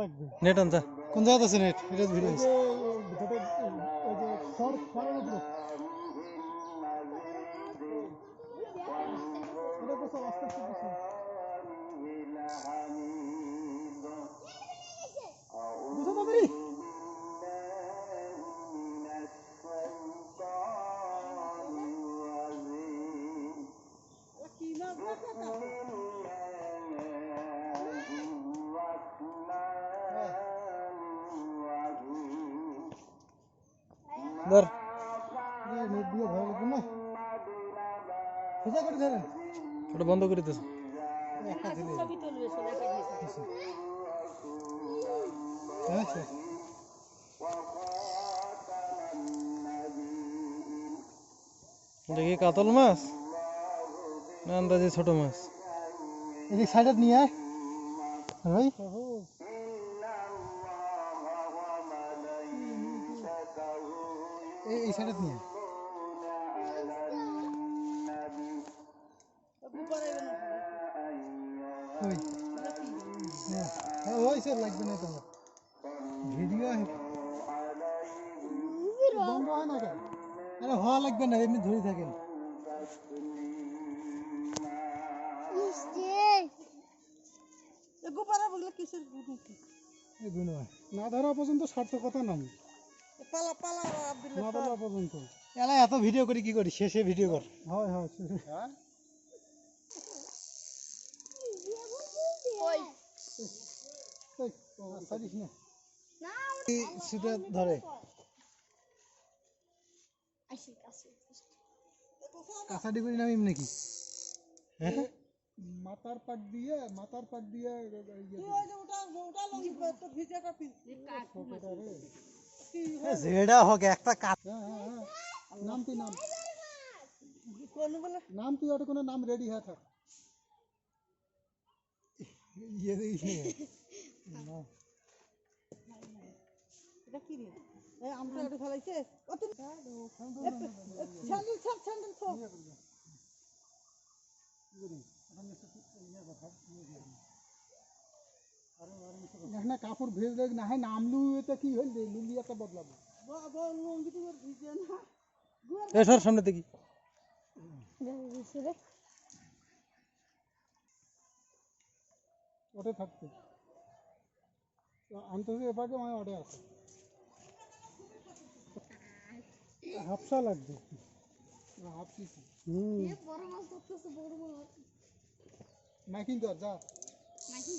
লাগবে। নেট আনতে। কোন জায়গা আছে নেট? এটা ভিডিও আছে। সব আস্তে দিয়ে ধরা ওটা বন্ধ করে দিস কি কাতল মাছ না আন্দাজে ছোট মাছ। এদিক সাইডে নিয়ে আয়। ভাই। এই সাইডে নিয়ে ওই। স্যার লাগবে না তোমার। ভিডিও বন্ধ হয় না কেন? আরে হওয়া লাগবে না এমনি ধরে থাকেন। না ধরা পর্যন্ত সার্থকতা নাই। পালা পালা আব্দুল না ধরা পর্যন্ত। এলা এত ভিডিও করি কি করি? শেষে ভিডিও কর। হয় হয় শেষে। এই, ও, না। সেটা ধরে? কাঁচাডি করে নামিম নাকি হ্যাঁ? মাথার পাক দিয়ে মাথার পাক দিয়ে ওটা ওটা ভিজে কাপি যেটা হোক একটা কাজ হ্যাঁ হ্যাঁ হ্যাঁ নাম তুই নাম কোন বলে নাম তুই ওটা কোনো নাম রেডি হয়ে থাক ইয়ে দেখিস না এটা কি রে এই আমটা এটা ফলাইছে ও তো স্যান্ডেল ছাপ স্যান্ডেল ছাপ এখানে কাপড় ভেজ দেখ না হয় নামলু এটা কি হইল? লুঙ্গি একটা বদলাবো। বাবা লঙ্গি তো আর ভিজে না এ সর সামনে দেখি। ওটা থাকতে। আনতেছে এপাকে মানে ওটা আছে। হাফসা লাগবে হাফ কিছু হুম। বড় মাছ ধরতেছে বড় মাছ। মাইকিং কর যা। মাইকিং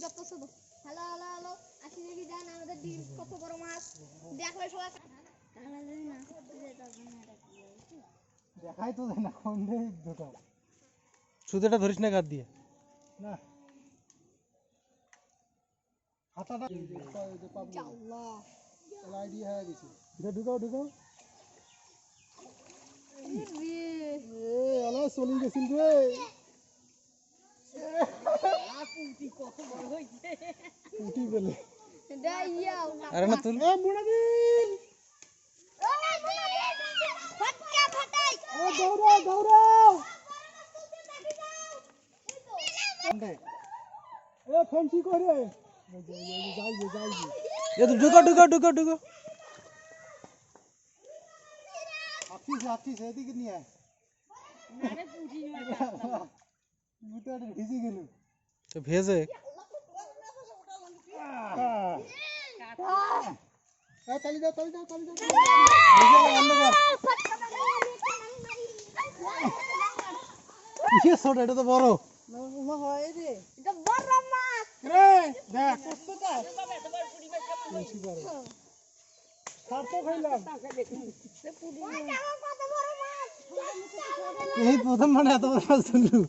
হ্যালো হ্যালো হ্যালো আসি দেখি যান আমাদের ডিম কত বড় মাছ সবাই দেখাই তো যায় না কোন দিক দুটো সুতোটা ধরিস না কাত দিয়ে না হাতাটা এই যে পা- এই যে আল্লাহ আইডিয়া হয়ে গেছে এটা ঢুকাও ঢুকাও আলা চলি গেছিল রে কত বড় হইছে উঠি পেলে দাইয়াও আরে না তুল এ মুড়া দিন ফটকা ফটাই ও দৌড়াও দৌড়াও এ ফেন্সি করে এই যে, এই যে, যাই যে যাই যে এ তো ঢুকো ঢুকো ঢুকো ঢুকো হাঁটছিস হাঁটছিস এদিকে নিয়ে আয় মুতে ওটা ভিজে গেল তো ভেজে এ তালি দাও তালি দাও তালি দাও। ছোট এটা তো বড়। না হয় রে। এটা বড় মাছ। রে দেখ কোথা বেশি বড়। সার্থক হইলাম আমার কত বড় মাছ এই প্রথম মানে এত বড় মাছ ধরলু।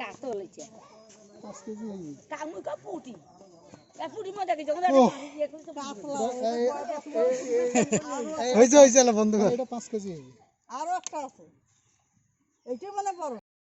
কাতো লইছে কেজি হয়ে গেছে। কামু কা পুটি। হয়েছে হয়েছে বন্ধ কর এটা পাঁচ কেজি গেছে। আরও একটা আছে। এইটা মানে বড়।